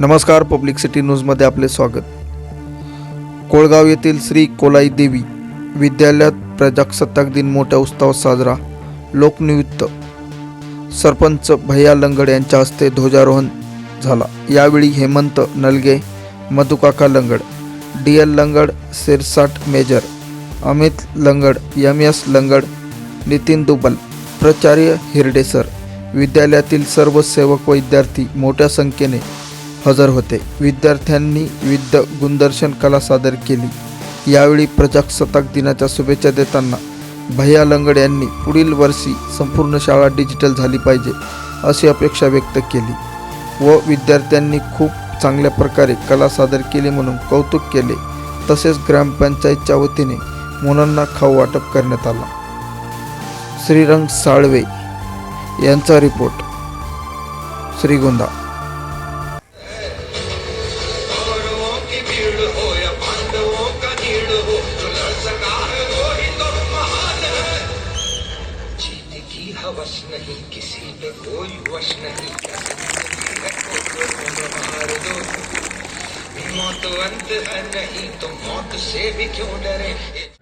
नमस्कार public city न्यूजमध्ये आपले स्वागत. कोळगाव येथील श्री कोलाई देवी विद्यालयात प्रजासत्ताक दिन मोठ्या उत्सवात साजरा. लोकनृत्य सरपंच भैया लंगड यांच्या हस्ते ध्वजारोहण झाला. यावेळी Hemant Nalage Madhukaka Langad D L Langad Sirsat major Amit Langad M S Langad Nitin Dubal प्राचार्य हिरडेसर. विद्यालयातील सर्व सेवक व विद्यार्थी मोठ्या संख्येने हजर होते. विद्यार्थ्यांनी विविध गुणदर्शन कला सादर केली. यावेळी प्रजासत्ताक दिनाच्या शुभेच्छा देताना भैया लंगड यांनी पुढील वर्षी संपूर्ण शाळा डिजिटल झाली पाहिजे अशी अपेक्षा व्यक्त केली व विद्यार्थ्यांनी खूप चांगल्या प्रकारे कला सादर केली म्हणून कौतुक केले. तसेच ग्रामपंचायतच्या वतीने मुलांना खाऊ वाटप करण्यात आला. श्रीरंग साळवे यांचा रिपोर्ट. श्रीगोंदा. वश नहीं किसी पे कोई वश नहीं। मार दो मौत अंत है नहीं तो मौत से भी क्यों डरे